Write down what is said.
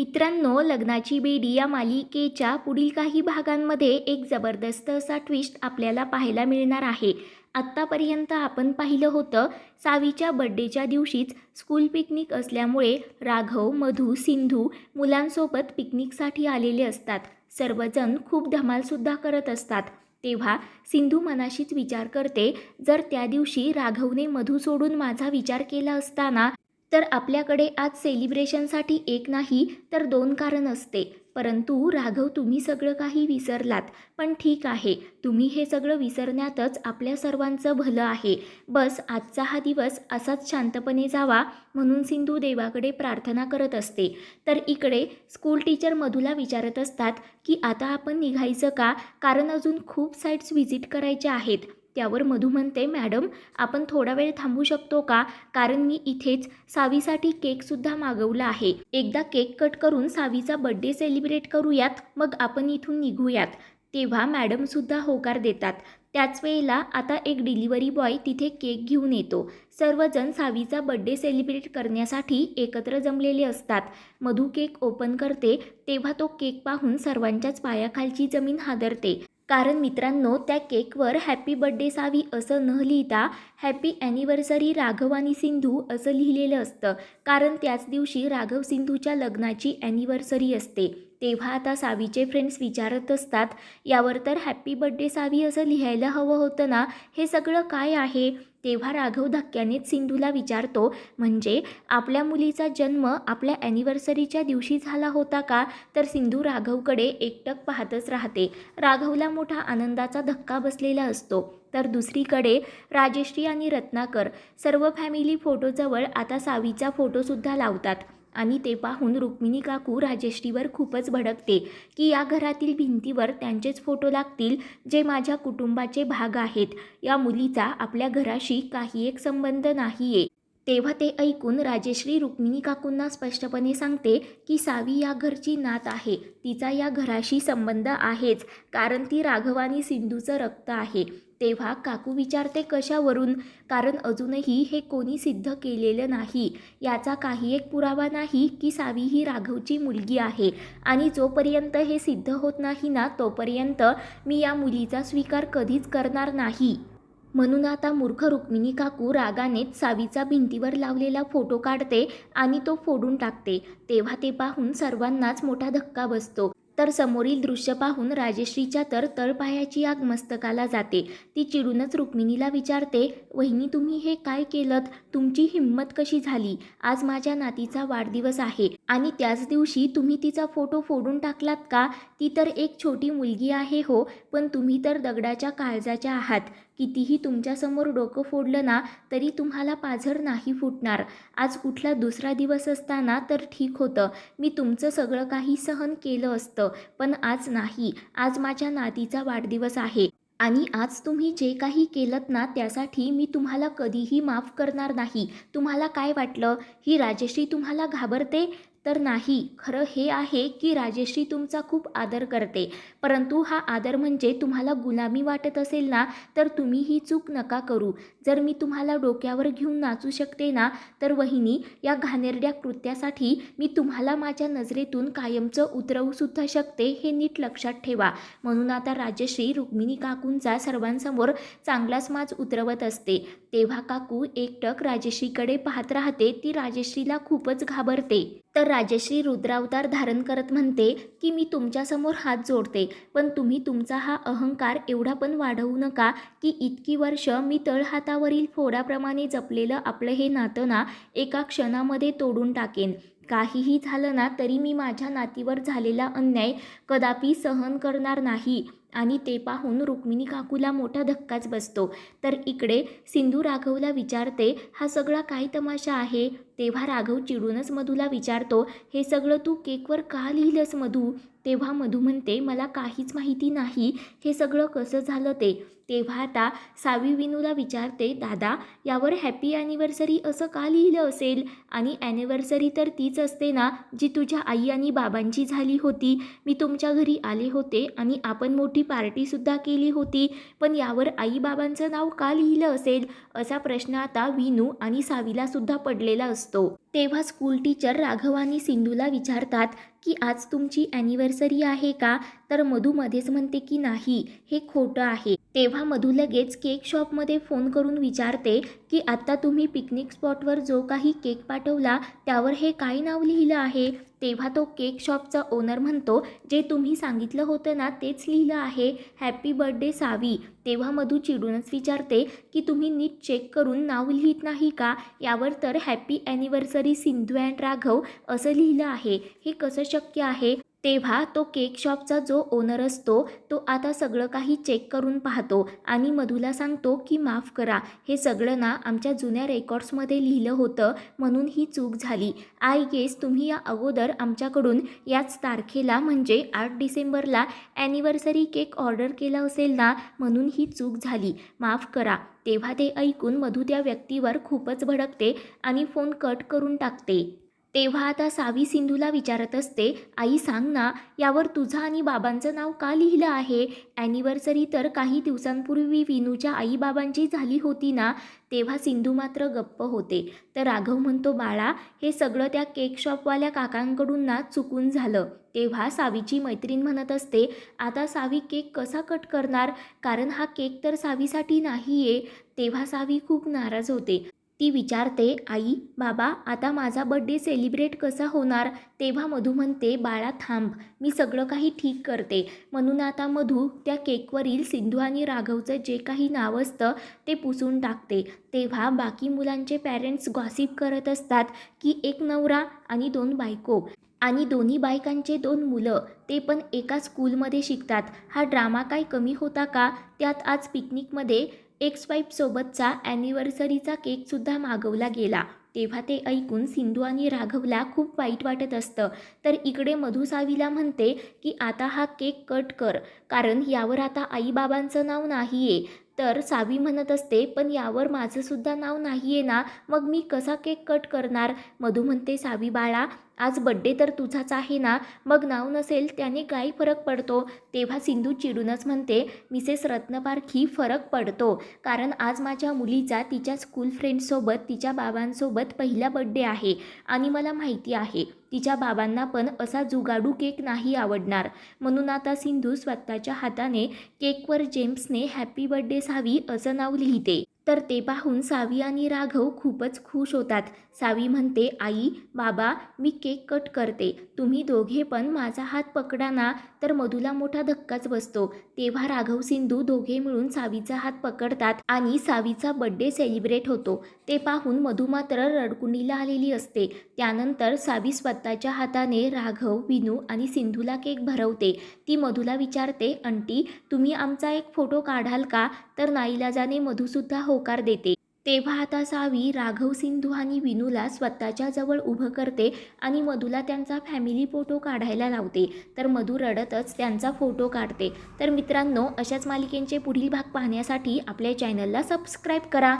मित्रांनो लग्नाची बेडी या मालिकेच्या पुढील काही भागांमध्ये एक जबरदस्त असा ट्विस्ट आपल्याला पाहायला मिळणार आहे. आत्तापर्यंत आपण पाहिलं होतं सावीच्या बड्डेच्या दिवशीच स्कूल पिकनिक असल्यामुळे राघव मधू सिंधू मुलांसोबत पिकनिकसाठी आलेले असतात. सर्वजण खूप धमालसुद्धा करत असतात. तेव्हा सिंधू मनाशीच विचार करते जर त्या दिवशी राघवने मधू सोडून माझा विचार केला असताना तर आपल्याकडे आज सेलिब्रेशनसाठी एक नाही तर दोन कारण असते. परंतु राघव तुम्ही सगळं काही विसरलात. पण ठीक आहे तुम्ही हे सगळं विसरण्यातच आपल्या सर्वांचं भलं आहे. बस आजचा हा दिवस असाच शांतपणे जावा म्हणून सिंधू देवाकडे प्रार्थना करत असते. तर इकडे स्कूल टीचर मधूला विचारत असतात की आता आपण निघायचं का? कारण अजून खूप साईट्स व्हिजिट करायच्या आहेत. त्यावर मधू म्हणते मॅडम आपण थोडा वेळ थांबू शकतो का? कारण मी इथेच सावीसाठी केकसुद्धा मागवला आहे. एकदा केक कट करून सावीचा बड्डे सेलिब्रेट करूयात मग आपण इथून निघूयात. तेव्हा मॅडमसुद्धा होकार देतात. त्याच वेळेला आता एक डिलिव्हरी बॉय तिथे केक घेऊन येतो. सर्वजण सावीचा बड्डे सेलिब्रेट करण्यासाठी एकत्र जमलेले असतात. मधू केक ओपन करते तेव्हा तो केक पाहून सर्वांच्याच पायाखालची जमीन हादरते. कारण मित्रांनो त्या केकवर हॅपी बड्डे सावी असं न लिहिता हॅपी ॲनिव्हर्सरी राघव आणि सिंधू असं लिहिलेलं असतं. कारण त्याच दिवशी राघव सिंधूच्या लग्नाची ॲनिव्हर्सरी असते. तेव्हा आता सावीचे फ्रेंड्स विचारत असतात यावर तर हॅप्पी बड्डे सावी असं लिहायला हवं होतं ना? हे सगळं काय आहे? तेव्हा राघव धक्क्यानेच सिंधूला विचारतो म्हणजे आपल्या मुलीचा जन्म आपल्या ॲनिव्हर्सरीच्या दिवशी झाला होता का? तर सिंधू राघवकडे एकटक पाहतच राहते. राघवला मोठा आनंदाचा धक्का बसलेला असतो. तर दुसरीकडे राजेश्री आणि रत्नाकर सर्व फॅमिली फोटोजवळ आता सावीचा फोटोसुद्धा लावतात. आणि ते पाहून रुक्मिणी काकू राजेश्रीवर खूपच भडकते की या घरातील भिंतीवर त्यांचेच फोटो लागतील जे माझ्या कुटुंबाचे भाग आहेत. या मुलीचा आपल्या घराशी काही एक संबंध नाही आहे तेव्हा ते ऐकून राजेश्री रुक्मिणी काकूंना स्पष्टपणे सांगते की सावी या घरची नात आहे. तिचा या घराशी संबंध आहेच कारण ती राघव आणि सिंधूचं रक्त आहे. तेव्हा काकू विचारते कशावरून? कारण अजूनही हे कोणी सिद्ध केलेलं नाही. याचा काही एक पुरावा नाही की सावी ही राघवची मुलगी आहे. आणि जोपर्यंत हे सिद्ध होत नाही ना तोपर्यंत मी या मुलीचा स्वीकार कधीच करणार नाही. म्हणून आता मूर्ख रुक्मिणी काकू रागानेच सावीचा भिंतीवर लावलेला फोटो काढते आणि तो फोडून टाकते. तेव्हा ते पाहून सर्वांनाच मोठा धक्का बसतो. तर समोरील दृश्य पाहून राजेश्रीच्या तर तळपायाची आग मस्तकाला जाते. ती चिडूनच रुक्मिणीला विचारते वहिनी तुम्ही हे काय केलं तुमची हिंमत कशी झाली? आज माझ्या नातीचा वाढदिवस आहे आणि त्याच दिवशी तुम्ही तिचा फोटो फोडून टाकलात का? ती तर एक छोटी मुलगी आहे हो पण तुम्ही तर दगडाच्या काळजाच्या आहात. कितीही तुमच्यासमोर डोकं फोडलं ना तरी तुम्हाला पाझर नाही फुटणार. आज कुठला दुसरा दिवस असताना तर ठीक होतं. मी तुमचं सगळं काही सहन केलं असतं पण आज नाही. आज माझ्या नातीचा वाढदिवस आहे. आणि आज तुम्ही जे काही केलं ना त्यासाठी मी तुम्हाला कधीही माफ करणार नाही. तुम्हाला काय वाटलं? ही राजेश्री तुम्हाला घाबरते? तर नाही. खरं हे आहे की राजेश्री तुमचा खूप आदर करते. परंतु हा आदर म्हणजे तुम्हाला गुलामी वाटत असेल ना तर तुम्ही ही चूक नका करू. जर मी तुम्हाला डोक्यावर घेऊन नाचू शकते ना तर वहिनी या घाणेरड्या कृत्यासाठी मी तुम्हाला माझ्या नजरेतून कायमचं उतरवूसुद्धा शकते हे नीट लक्षात ठेवा. म्हणून आता राजश्री रुक्मिणी काकूंचा सर्वांसमोर चांगलाच माज उतरवत असते. तेव्हा काकू एकटक राजेश्रीकडे पाहत राहते ती राजेश्रीला खूपच घाबरते. तर राजेश्री रुद्रावतार धारण करत म्हणते की मी तुमच्यासमोर हात जोडते पण तुम्ही तुमचा हा अहंकार एवढा पण वाढवू नका की इतकी वर्ष मी तळहातावरील फोडाप्रमाणे जपलेलं आपलं हे नातं ना एका क्षणामध्ये तोडून टाकेन. काहीही झालं ना तरी मी माझ्या नातीवर झालेला अन्याय कदापि सहन करणार नाही. आणि ते पाहून रुक्मिणी काकूला मोठा धक्काच बसतो. तर इकडे सिंधू राघवला विचारते हा सगळा काय तमाशा आहे? तेव्हा राघव चिडूनच मधूला विचारतो हे सगळं तू केकवर का लिहिलंस मधू? तेव्हा मधू म्हणते मला काहीच माहिती नाही हे सगळं कसं झालं ते? तेव्हा आता सावी विनूला विचारते दादा यावर हॅपी ॲनिव्हर्सरी असं का लिहिलं असेल? आणि ॲनिव्हर्सरी तर तीच असते ना जी तुझ्या आई आणि बाबांची झाली होती. मी तुमच्या घरी आले होते आणि आपण मोठी पार्टीसुद्धा केली होती पण यावर आईबाबांचं नाव का लिहिलं असेल? असा प्रश्न आता विनू आणि सावीलासुद्धा पडलेला असतो. तेव्हा स्कूल टीचर राघव आणि सिंधूला विचारतात की आज तुमची ॲनिव्हर्सरी आहे का? तर मधूमध्येच म्हणते की नाही हे खोटं आहे. तेव्हा मधू लगेच केक शॉपमध्ये फोन करून विचारते की आत्ता तुम्ही पिकनिक स्पॉटवर जो काही केक पाठवला त्यावर हे काय नाव लिहिलं आहे? तेव्हा तो केक शॉपचा ओनर म्हणतो जे तुम्ही सांगितलं होतं ना तेच लिहिलं आहे. Happy birthday Savi. तेव्हा मधू चिडूनच विचारते की तुम्ही नीट चेक करून नाव लिहित नाही का? यावर तर happy anniversary Sindhu and Raghav असं लिहिलं आहे. हे कसं शक्य आहे? तेव्हा तो केक शॉपचा जो ओनर असतो तो आता सगळं काही चेक करून पाहतो आणि मधूला सांगतो की माफ करा हे सगळं ना आमच्या जुन्या रेकॉर्ड्समध्ये लिहिलं होतं म्हणून ही चूक झाली. आय गेस तुम्ही या अगोदर आमच्याकडून याच तारखेला म्हणजे आठ डिसेंबरला ॲनिव्हर्सरी केक ऑर्डर केला असेल ना म्हणून ही चूक झाली. माफ करा. तेव्हा ते ऐकून मधू त्या व्यक्तीवर खूपच भडकते आणि फोन कट करून टाकते. तेव्हा आता सावी सिंधूला विचारत असते आई सांग ना यावर तुझं आणि बाबांचं नाव का लिहिलं आहे? ॲनिव्हर्सरी तर काही दिवसांपूर्वी विनूच्या आईबाबांची झाली होती ना? तेव्हा सिंधू मात्र गप्प होते. तर राघव म्हणतो बाळा हे सगळं त्या केक शॉपवाल्या काकांकडून ना चुकून झालं. तेव्हा सावीची मैत्रीण म्हणत असते आता सावी केक कसा कट करणार? कारण हा केक तर सावीसाठी नाही आहे तेव्हा सावी खूप नाराज होते. ती विचारते आई बाबा आता माझा बड्डे सेलिब्रेट कसा होणार? तेव्हा मधू म्हणते बाळा थांब मी सगळं काही ठीक करते. म्हणून आता मधू त्या केकवरील सिंधू आणि राघवचं जे काही नाव असतं ते पुसून टाकते. तेव्हा बाकी मुलांचे पॅरेंट्स गॉसिप करत असतात की एक नवरा आणि दोन बायको. आणि दोन्ही बायकांचे दोन मुलं ते पण एका स्कूलमध्ये शिकतात. हा ड्रामा काय कमी होता का? त्यात आज पिकनिकमध्ये एक्स वाईफसोबतचा ॲनिव्हर्सरीचा केकसुद्धा मागवला गेला. तेव्हा ते ऐकून सिंधू आणि राघवला खूप वाईट वाटत असतं. तर इकडे मधुसावीला म्हणते की आता हा केक कट कर कारण यावर आता आईबाबांचं नाव नाही आहे तर सावी म्हणत असते पण यावर माझंसुद्धा नाव नाही आहे ना मग मी कसा केक कट करणार? मधू म्हणते सावी बाळा आज बड्डे तर तुझाच आहे ना? मग नाव नसेल त्याने काय फरक पडतो? तेव्हा सिंधू चिडूनच म्हणते मिसेस रत्नपारखी फरक पडतो. कारण आज माझ्या मुलीचा तिच्या स्कूल फ्रेंडसोबत तिच्या बाबांसोबत पहिला बड्डे आहे. आणि मला माहिती आहे तिच्या बाबांना पण असा जुगाडू केक नाही आवडणार. म्हणून आता सिंधू स्वतःच्या हाताने केकवर जेम्सने हॅपी बड्डे सावी असं नाव लिहिते. तर ते पाहून सावी आणि राघव खूपच खुश होतात. सावी म्हणते आई बाबा मी केक कट करते. तुम्ही दोघे पण माझा हात पकडा ना. तर मधूला मोठा धक्काच बसतो. तेव्हा राघव सिंधू दोघे मिळून सावीचा हात पकडतात आणि सावीचा बड्डे सेलिब्रेट होतो. ते पाहून मधू मात्र रडकुंडीला आलेली असते. त्यानंतर सावी स्वतःच्या हाताने राघव विनू आणि सिंधूला केक भरवते. ती मधूला विचारते अंटी तुम्ही आमचा एक फोटो काढाल का? तर नाईलाजाने मधूसुद्धा होकार देते. तेव्हा आता सावी राघव सिंधू आणि विनूला स्वतःच्या जवळ उभं करते आणि मधूला त्यांचा फॅमिली फोटो काढायला लावते. तर मधू रडतच त्यांचा फोटो काढते. तर मित्रांनो अशाच मालिकेंचे पुढील भाग पाहण्यासाठी आपल्या चॅनलला सबस्क्राईब करा.